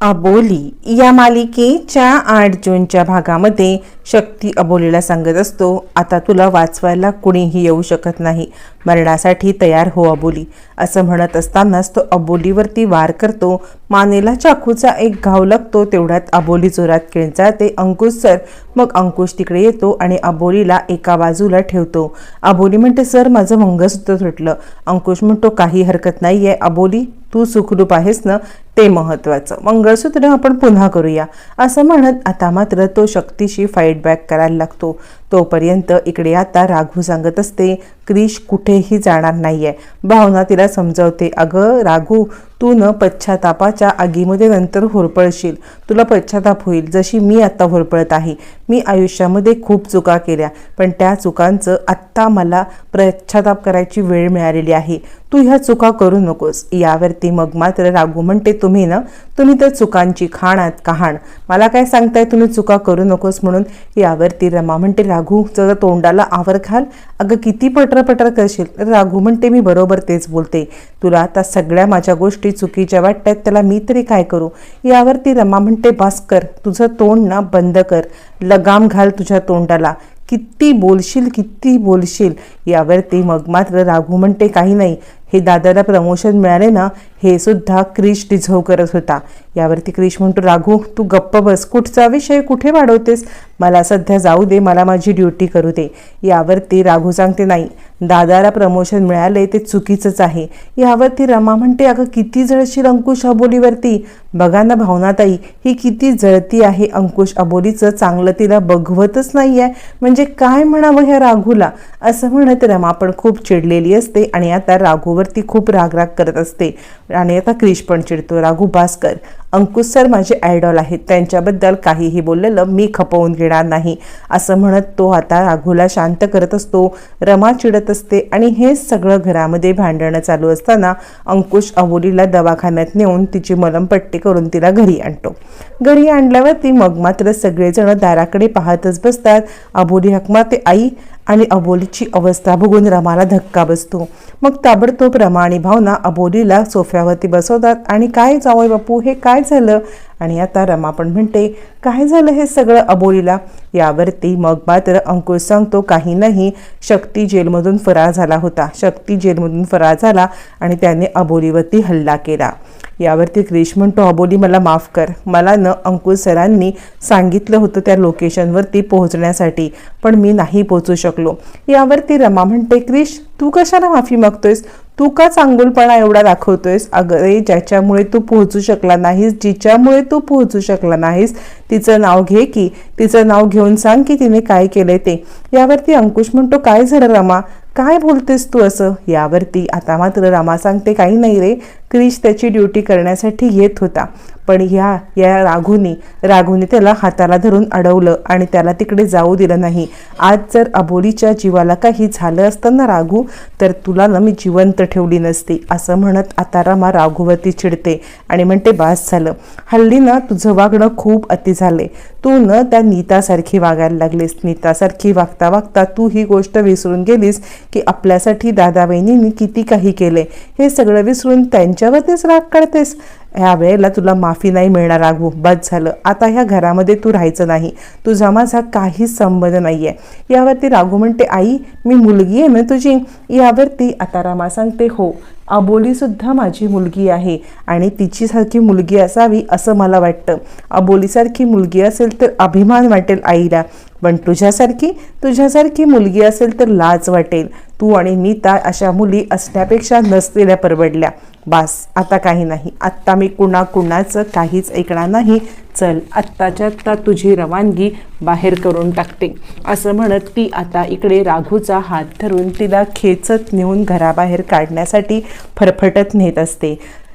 अबोली या मालिकेच्या आठ जूनच्या भागामध्ये शक्ती अबोलीला सांगत असतो आता तुला वाचवायला कुणीही येऊ शकत नाही. मरणासाठी तयार हो अबोली. असं म्हणत असतानाच तो अबोलीवरती वार करतो. मानेला चाकूचा एक घाव लागतो तेवढ्यात अबोली जोरात किंचाळते अंकुश सर मग अंकुश तिकडे येतो आणि अबोलीला एका बाजूला ठेवतो. अबोली म्हणते सर माझं मंगळसूत्र तुटलं. अंकुश म्हणतो काही हरकत नाही आहे अबोली तू सुखरूप आहेस ना? ते महत्त्वाचं. मंगळसूत्र आपण पुन्हा करूया. असं म्हणत आता मात्र तो शक्तीशी फाईट बॅक करायला लागतो. तोपर्यंत इकडे आता राघू सांगत असते क्रिश कुठेही जाणार नाहीये. भावना तिला समजवते अगं राघू तू न पश्चातापाच्या आगीमध्ये नंतर होरपळशील. तुला पश्चाताप होईल जशी मी आत्ता होरपळत आहे. मी आयुष्यामध्ये खूप चुका केल्या पण त्या चुकांचं आत्ता मला पश्चाताप करायची वेळ मिळालेली आहे. तू ह्या चुका करू नकोस. यावरती मग मात्र राघू म्हणते तुम्ही ना तुम्ही तर चुकांची खाणात कहाण. मला काय सांगताय तुम्ही चुका करू नकोस म्हणून. यावरती रमा म्हणते राघू जर तोंडाला आवर घाल. अगं किती पटर पटर करशील? राघू म्हणते मी बरोबर तेच बोलते. तुला आता सगळ्या माझ्या गोष्टी चुकीच्या वाटतात त्याला मी तरी काय करू? यावरती रमा म्हणते भास्कर तुझं तोंड ना बंद कर. लगाम घाल तुझ्या तोंडाला. किती बोलशील किती बोलशील? यावरती मग मात्र राघू म्हणते काही नाही. हे दादाला प्रमोशन मिळाले ना हे सुद्धा क्रिश डिझर्व करत होता. यावरती क्रिश म्हणतो राघू तू गप्प बस. कुठचा विषय कुठे वाढवतेस? मला सध्या जाऊ दे. मला माझी ड्युटी करू दे. यावरती राघू सांगते नाही. दादाला प्रमोशन मिळाले ते चुकीचंच आहे. यावरती रमा म्हणते अगं किती जळशील अंकुश अबोलीवरती. बघा ना भावनाताई ही किती जळती आहे अंकुश अबोलीचं चांगलं तिला बघवतच नाही आहे म्हणजे काय म्हणावं ह्या राघूला? असं म्हणत रमा पण खूप चिडलेली असते आणि आता राघूवरती खूप रागराग करत असते. आणि आता क्रिश पण चिडतो. राघू भास्कर अंकुश सर माझे आयडॉल आहेत. त्यांच्याबद्दल काहीही बोललेलं मी खपवून घेणार नाही. असं म्हणत तो आता राघूला शांत करत असतो. रमा चिडत असते आणि हे सगळं घरामध्ये भांडणं चालू असताना अंकुश अबोलीला दवाखान्यात नेऊन तिची मलमपट्टी करून तिला घरी आणतो. घरी आणल्यावरती मग मात्र सगळेजण दाराकडे पाहतच बसतात. अबोली हकमा ते आई आणि अबोलीची अवस्था बघून रमाला धक्का बसतो. मग ताबडतोब रमा आणि भावना अबोलीला सोफ्यावरती बसवतात आणि काय जावंय बापू हे काय झालं? आणि आता रमा पण म्हणते काय झालं हे सगळं अबोलीला? यावरती मग मात्र अंकुश सांगतो काही नाही शक्ती जेलमधून फरार झाला होता. शक्ती जेलमधून फरार झाला आणि त्याने अबोलीवरती हल्ला केला. यावरती क्रिश म्हणतो अबोली मला माफ कर. मला न अंकुश सरांनी सांगितलं होतं त्या लोकेशनवरती पोहोचण्यासाठी पण मी नाही पोहोचू शकलो. यावरती रमा म्हणते क्रिश तू कशाला माफी मागतोयस? तू का चांगुलपणा एवढा दाखवतोयस? अगरे ज्याच्यामुळे तू पोहोचू शकला नाहीस जिच्यामुळे तू पोहोचू शकला नाहीस तिचं नाव घे की तिचं नाव घेऊन सांग की तिने काय केलंय ते. यावरती अंकुश म्हणतो काय झालं रमा? काय बोलतेस तू असं? यावरती आता मात्र रामा सांगते काही नाही रे. क्रिश त्याची ड्युटी करण्यासाठी येत होता. पण ह्या या राघूने राघूने त्याला हाताला धरून अडवलं आणि त्याला तिकडे जाऊ दिलं नाही. आज जर अबोलीच्या जीवाला काही झालं असतं ना राघू तर तुला ना मी जिवंत ठेवली नसती असं म्हणत आता रमा राघूवरती चिडते आणि म्हणते बास झालं. हल्ली ना तुझं वागणं खूप अति झाले तू न त्या नीतासारखी वागायला लागलीस. नीतासारखी वागता वागता तू ही गोष्ट विसरून गेलीस. की आपल्यासाठी दादा बहिणींनी किती काही केले हे सगळं विसरून त्यांच्यावरतीच राग काढतेस. ह्या वेळेला तुला माफी नाही मिळणार राघू. बस झालं. आता ह्या घरामध्ये तू राहायचं नाही. तुझा माझा काहीच संबंध नाही आहे यावरती राघू म्हणते आई मी मुलगी आहे ना तुझी? यावरती आता रामा सांगते हो. अबोलीसुद्धा माझी मुलगी आहे आणि तिचीसारखी मुलगी असावी असं मला वाटतं. अबोलीसारखी मुलगी असेल तर अभिमान वाटेल आईला पण तुझ्यासारखी तुझ्यासारखी मुलगी असेल तर लाज वाटेल. तू आणि नीता अशा मुली असण्यापेक्षा नसलेल्या परवडल्या. बास आता काही नाही. आत्ता मी कुणा कुणाचं काहीच ऐकणार नाही. चल आत्ताच्या आत्ता तुझी रवानगी बाहेर करून टाकते. असं म्हणत ती आता इकडे राघूचा हात धरून तिला खेचत नेऊन घराबाहेर काढण्यासाठी फरफटत नेत असते.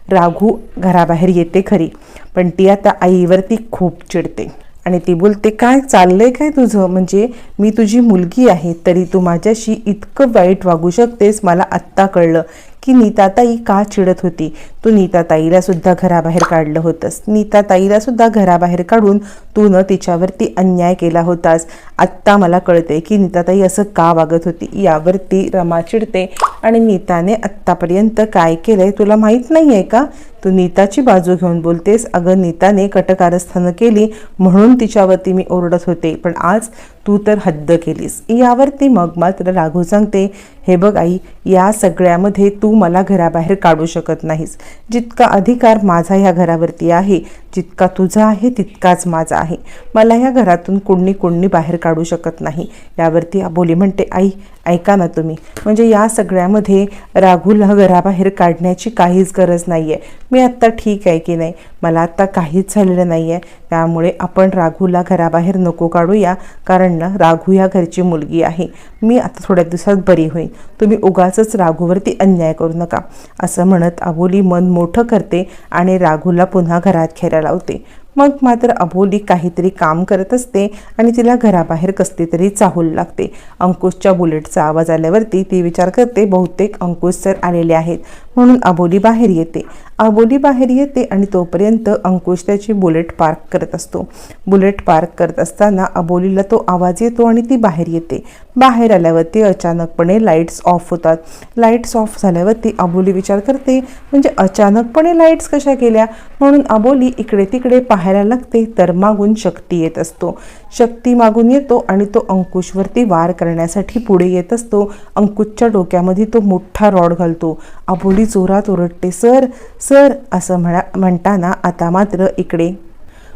राघू घराबाहेर येते खरी पण ती आता आईवरती खूप चिडते. आणि ती बोलते काय चाललंय काय तुझं? म्हणजे मी तुझी मुलगी आहे तरी तू माझ्याशी इतकं वाईट वागू शकतेस मला आत्ता कळलं. की नीताताई का चिडत होती? तू नीता ताईला सुद्धा घराबाहेर काढलं होतंस. नीता ताईला सुद्धा घराबाहेर काढून तू न तिच्यावरती अन्याय केला होतास. आत्ता मला कळते की नीताताई असं का वागत होती? यावरती रमा चिडते. आणि नीताने आत्तापर्यंत काय केलंय तुला माहीत नाही आहे का? तू नीताची बाजू घेऊन बोलतेस. अगं नीताने कटकारस्थानं केली म्हणून तिच्यावरती मी ओरडत होते. पण आज तू तर हद्द केलीस. यावरती मग मात्र राघू सांगते हे बघ आई या सगळ्यामध्ये तू मला घराबाहेर काढू शकत नाहीस. जितका अधिकार माझा ह्या घरावरती आहे जितका तुझा आहे तितकाच माझा आहे. मला या घरातून कोणी कोणी बाहेर काढू शकत नाही. यावरती अबोली म्हणते आई ऐका ना तुम्ही. म्हणजे या सगळ्यामध्ये राघूला घराबाहेर काढण्याची काहीच गरज नाही आहे मी आत्ता ठीक आहे की नाही? मला आत्ता काहीच झालेलं नाही आहे त्यामुळे आपण राघूला घराबाहेर नको काढूया. कारण ना राघू या घरची मुलगी आहे. मी आता थोड्या दिवसात बरी होईन. तुम्ही उगाचच राघूवरती अन्याय करू नका. असं म्हणत अबोली मन मोठं करते आणि राघूला पुन्हा घरात खेळायला la UTI. मग मात्र अबोली काहीतरी काम करत असते आणि तिला घराबाहेर कसली तरी चाहूल लागते. अंकुशच्या बुलेटचा आवाज आल्यावरती ती विचार करते बहुतेक अंकुश सर आलेले आहेत. म्हणून अबोली बाहेर येते. अबोली बाहेर येते आणि तोपर्यंत अंकुश त्याची बुलेट पार्क करत असतो. बुलेट पार्क करत असताना अबोलीला तो आवाज येतो आणि ती बाहेर येते. बाहेर आल्यावरती अचानकपणे लाईट्स ऑफ होतात. लाईट्स ऑफ झाल्यावरती अबोली विचार करते म्हणजे अचानकपणे लाईट्स कशा केल्या म्हणून अबोली इकडे तिकडे पाहायला लागते तर मागून शक्ती येत असतो. शक्ती मागून येतो आणि तो अंकुशवरती वार करण्यासाठी पुढे येत असतो. अंकुशच्या डोक्यामध्ये तो मोठा रॉड घालतो. आबोली जोरात ओरडते सर सर असं म्हणा म्हणताना आता मात्र इकडे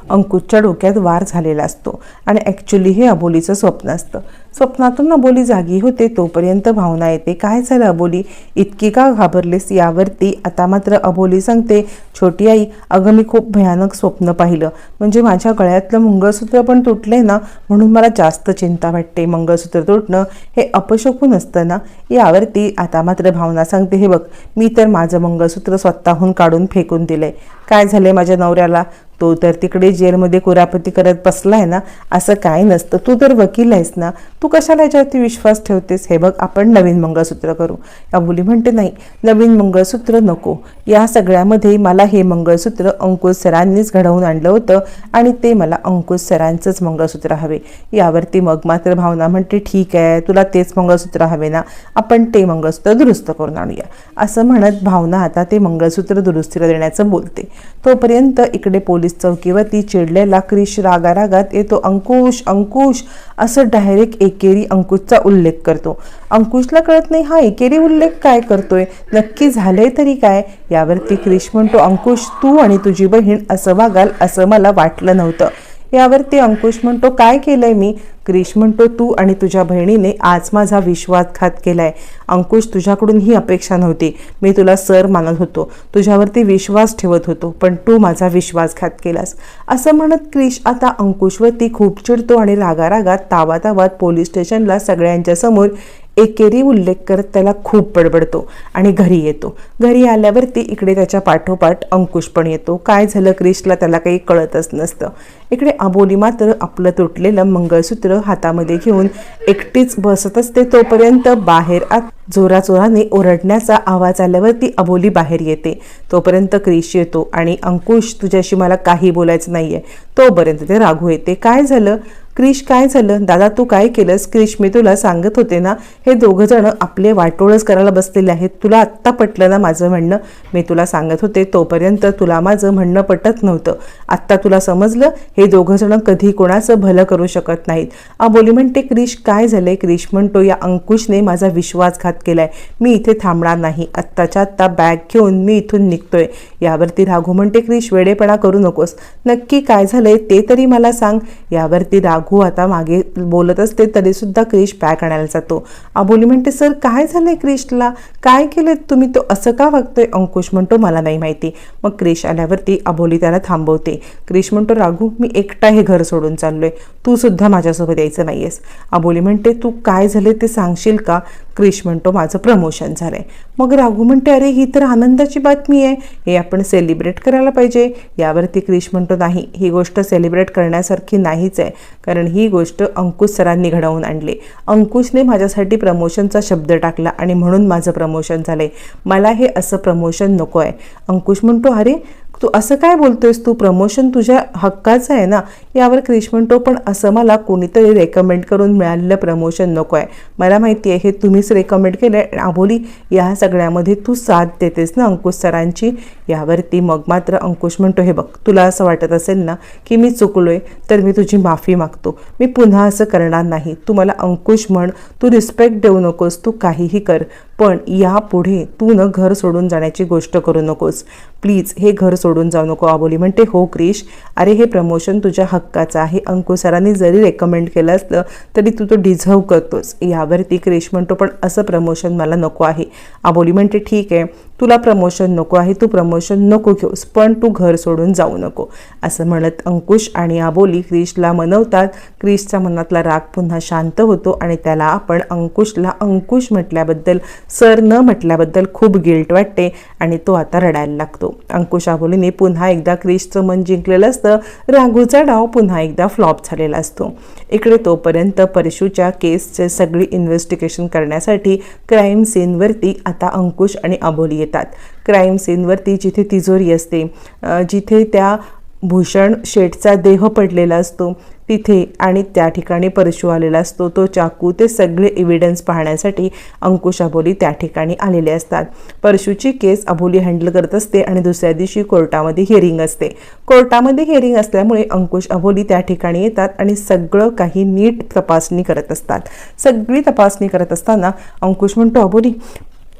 अंकुशच्या डोक्यात वार झालेला असतो. आणि ॲक्च्युली हे अबोलीचं स्वप्न असतं. स्वप्नातून अबोली जागी होते तोपर्यंत भावना येते. काय झालं अबोली? इतकी का घाबरलेस? यावरती आता मात्र अबोली सांगते छोटी आई अगं मी खूप भयानक स्वप्न पाहिलं. म्हणजे माझ्या गळ्यातलं मंगळसूत्र पण तुटले ना? म्हणून मला जास्त चिंता वाटते मंगळसूत्र तुटणं. हे अपशकून असतं ना? यावरती आता मात्र भावना सांगते हे बघ मी तर माझं मंगळसूत्र स्वतःहून काढून फेकून दिलंय. काय झालंय माझ्या नवऱ्याला? तो तर तिकडे जेलमध्ये कुरापती करत बसलाय ना असं काय नसतं. तू तर वकील आहेस ना तू कशाला याच्यावरती विश्वास ठेवतेस? हे बघ आपण नवीन मंगळसूत्र करू. या मुली म्हणते नाही नवीन मंगळसूत्र नको. या सगळ्यामध्ये मला हे मंगळसूत्र अंकुश सरांनीच घडवून आणलं होतं आणि ते मला अंकुश सरांचंच मंगळसूत्र हवे. यावरती मग मात्र भावना म्हणते ठीक आहे तुला तेच मंगळसूत्र हवे ना आपण ते मंगळसूत्र दुरुस्त करून आणूया. असं म्हणत भावना आता ते मंगळसूत्र दुरुस्तीला देण्याचं बोलते. तोपर्यंत इकडे पोलीस चौकीवरती चिडलेला क्रिश रागा रागात येतो अंकुश अंकुश असं डायरेक्ट एकेरी अंकुशचा उल्लेख करतो. अंकुशला कळत नाही हा एकेरी उल्लेख काय करतोय? नक्की झालंय तरी काय? यावरती क्रिश म्हणतो अंकुश तू आणि तुझी बहीण असं वागाल असं मला वाटलं नव्हतं. यावरती अंकुश म्हणतो काय केलंय मी? क्रिश म्हणतो तू आणि तुझ्या बहिणीने आज माझा विश्वासघात केलाय. अंकुश तुझ्याकडून ही अपेक्षा नव्हती. मी तुला सर मानत होतो. तुझ्यावरती विश्वास ठेवत होतो पण तू माझा विश्वासघात केलास. असं म्हणत क्रिश आता अंकुशवरती खूप चिडतो आणि रागारागात तावातावात पोलीस स्टेशनला सगळ्यांच्या समोर एकेरी उल्लेख करत त्याला खूप बडबडतो आणि घरी येतो. घरी आल्यावरती इकडे त्याच्या पाठोपाठ अंकुश पण येतो. काय झालं क्रिशला त्याला काही कळतच नसतं. इकडे अबोली मात्र आपलं तुटलेलं मंगळसूत्र हातामध्ये घेऊन एकटीच बसत असते तोपर्यंत बाहेर आत जोराजोराने ओरडण्याचा आवाज आल्यावरती अबोली बाहेर येते. तोपर्यंत क्रिश येतो आणि अंकुश तुझ्याशी मला काही बोलायचं नाही आहे तोपर्यंत ते राघू येते. काय झालं? क्रिश काय झालं? दादा तू काय केलंस? क्रिश मी तुला सांगत होते ना हे दोघं जण आपले वाटोळच करायला बसलेले आहेत. तुला आत्ता पटलं ना माझं म्हणणं? मी तुला सांगत होते तोपर्यंत तुला माझं म्हणणं पटत नव्हतं. आत्ता तुला समजलं? हे दोघं जण कधी कोणाचं भलं करू शकत नाहीत. अबोली म्हणते क्रिश काय झालंय? क्रिश म्हणतो या अंकुशने माझा विश्वासघात केलाय. मी इथे थांबणार नाही. आत्ताच्या आत्ता बॅग घेऊन मी इथून निघतोय. यावरती राघू म्हणते क्रिश वेडेपणा करू नकोस. नक्की काय झालंय ते तरी मला सांग. यावरती राघू राघू आता मागे बोलत असते तरीसुद्धा क्रिश पॅक आणायला जातो. अबोली म्हणते सर काय झालंय क्रिशला? काय केलं तुम्ही? तो असं का वागतोय? अंकुश म्हणतो मला नाही माहिती. मग क्रिश आल्यावरती अबोली त्याला थांबवते. क्रिश म्हणतो राघू मी एकटा हे घर सोडून चाललोय. तू सुद्धा माझ्यासोबत यायचं नाहीयेस. अबोली म्हणते तू काय झाले ते सांगशील का? क्रिश म्हणतो माझं प्रमोशन झालं आहे मग राघू म्हणते अरे ही तर आनंदाची बातमी आहे. हे आपण सेलिब्रेट करायला पाहिजे. यावरती क्रिश म्हणतो नाही ही गोष्ट सेलिब्रेट करण्यासारखी नाहीच आहे. कारण ही गोष्ट अंकुश सरांनी घडवून आणली. अंकुशने माझ्यासाठी प्रमोशनचा शब्द टाकला आणि म्हणून माझं प्रमोशन झालं आहे मला हे असं प्रमोशन नको आहे अंकुश म्हणतो अरे तू असं काय बोलतोयस? तू प्रमोशन तुझ्या हक्काचं आहे ना? यावर क्रिश म्हणतो पण असं मला कोणीतरी रेकमेंड करून मिळालेलं प्रमोशन नको आहे. मला माहिती आहे हे तुम्हीच रेकमेंड केलं आहे आबोली या सगळ्यामध्ये तू साथ देतेस ना अंकुश सरांची? यावरती मग मात्र अंकुश म्हणतो हे बघ तुला असं वाटत असेल ना की मी चुकलो आहे तर मी तुझी माफी मागतो. मी पुन्हा असं करणार नाही. तू मला अंकुश म्हण. तू रिस्पेक्ट देऊ नकोस. तू काहीही कर. पण यापुढे तू न घर सोडून जाण्याची गोष्ट करू नकोस. प्लीज हे घर सोडून जाऊ नको आबोली. म्हणते हो क्रिश. अरे हे प्रमोशन तुझ्या हक्काचं आहे. अंकुश सरांनी जरी रेकमेंड केलं असलं तरी तू तो डिझर्व करतोस. यावरती क्रिश म्हणतो पण असं प्रमोशन मला नको आहे. आबोली म्हणते ठीक आहे. तुला प्रमोशन नको आहे तू प्रमोशन नको घेऊस पण तू घर सोडून जाऊ नको असं म्हणत अंकुश आणि आबोली क्रिशला मनवतात. क्रिशचा मनातला राग पुन्हा शांत होतो आणि त्याला आपण अंकुशला अंकुश म्हटल्याबद्दल सर न म्हटल्याबद्दल खूप गिल्ट वाटते आणि तो आता रडायला लागतो. अंकुश आबोलीने पुन्हा एकदा क्रिशचं मन जिंकलेलं असतं. राघूचा डाव पुन्हा एकदा फ्लॉप झालेला असतो. इकडे तोपर्यंत परशूच्या केसचे सगळी इन्व्हेस्टिगेशन करण्यासाठी क्राईम सीनवरती आता अंकुश आणि अबोली येतात. क्राईम सीनवरती जिथे तिजोरी असते जिथे त्या भूषण शेठचा देह पडलेला असतो तिथे आणि त्या ठिकाणी परशू आलेला असतो. तो चाकू ते सगळे एव्हिडन्स पाहण्यासाठी अंकुश अबोली त्या ठिकाणी आलेले असतात. परशूची केस अबोली हँडल करत असते आणि दुसऱ्या दिवशी कोर्टामध्ये हिअरिंग असते. कोर्टामध्ये हिअरिंग असल्यामुळे अंकुश अबोली त्या ठिकाणी येतात आणि सगळं काही नीट तपासणी करत असतात. सगळी तपासणी करत असताना अंकुश म्हणतो अबोली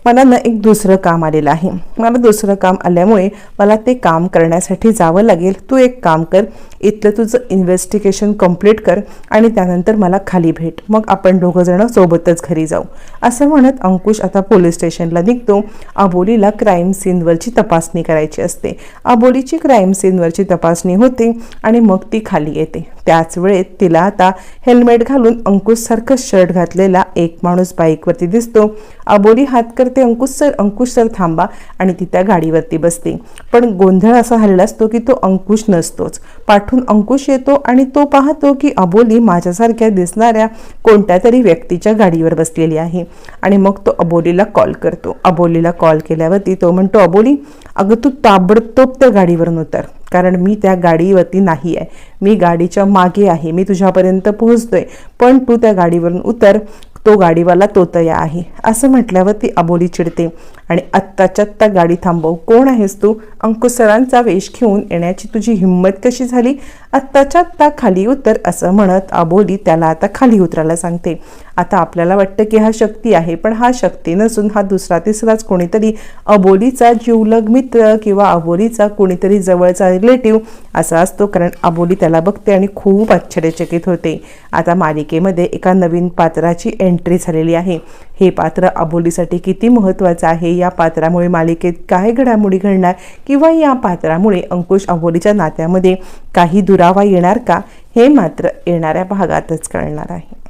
मला ना एक दुसरं काम आलेलं आहे. मला दुसरं काम आल्यामुळे मला ते काम करण्यासाठी जावं लागेल. तू एक काम कर. इथलं तुझं इन्व्हेस्टिगेशन कंप्लीट कर आणि त्यानंतर मला खाली भेट. मग आपण दोघंजणं सोबतच घरी जाऊ. असं म्हणत अंकुश आता पोलीस स्टेशनला निघतो. अबोलीला क्राईम सीनवरची तपासणी करायची असते. अबोलीची क्राईम सीनवरची तपासणी होते आणि मग ती खाली येते. त्याच वेळेत तिला आता हेल्मेट घालून अंकुशसारखं शर्ट घातलेला एक माणूस बाईकवरती दिसतो. अबोली हात ते अंकुश सर अंकुश सर थांबा आणि ती त्या गाडीवरती बसते. पण गोंधळ असा झालेला असतो की तो अंकुश नसतोच. पाठून अंकुश येतो आणि तो पाहतो की अबोली माझ्यासारख्या दिसणाऱ्या कोणत्या तरी व्यक्तीच्या गाडीवर बसलेली आहे. आणि मग तो अबोलीला कॉल करतो. अबोलीला कॉल केल्यावरती तो म्हणतो अबोली अगं तू ताबडतोब त्या गाडीवरून उतर. कारण मी त्या गाडीवरती नाही आहे. मी गाडीच्या मागे आहे. मी तुझ्यापर्यंत पोहोचतोय. पण तू त्या गाडीवरून उतर. तो गाडीवाला तोतया आहे. असं म्हटल्यावर ती अबोली चिडते. आणि आत्ताच्या आत्ता गाडी थांबव. कोण आहेस तू? अंकुसरांचा वेश घेऊन येण्याची तुझी हिंमत कशी झाली? आत्ताच्या आत्ता खाली उतर असं म्हणत अबोली त्याला आता खाली उतरायला सांगते. आता आपल्याला वाटतं की हा शक्ती आहे पण हा शक्ती नसून हा दुसरा तिसराच कोणीतरी अबोलीचा जीवलग मित्र किंवा अबोलीचा कोणीतरी जवळचा रिलेटिव्ह असा असतो कारण अबोली त्याला बघते आणि खूप आश्चर्यचकित होते. आता मालिकेमध्ये एका नवीन पात्राची एंट्री झालेली आहे. हे पात्र अबोलीसाठी किती महत्त्वाचं आहे? या पात्रामुळे मालिकेत काय घडामोडी घडणार? किंवा या पात्रामुळे अंकुश अबोलीच्या नात्यामध्ये काही दुरावा येणार का? हे मात्र येणाऱ्या भागातच कळणार आहे.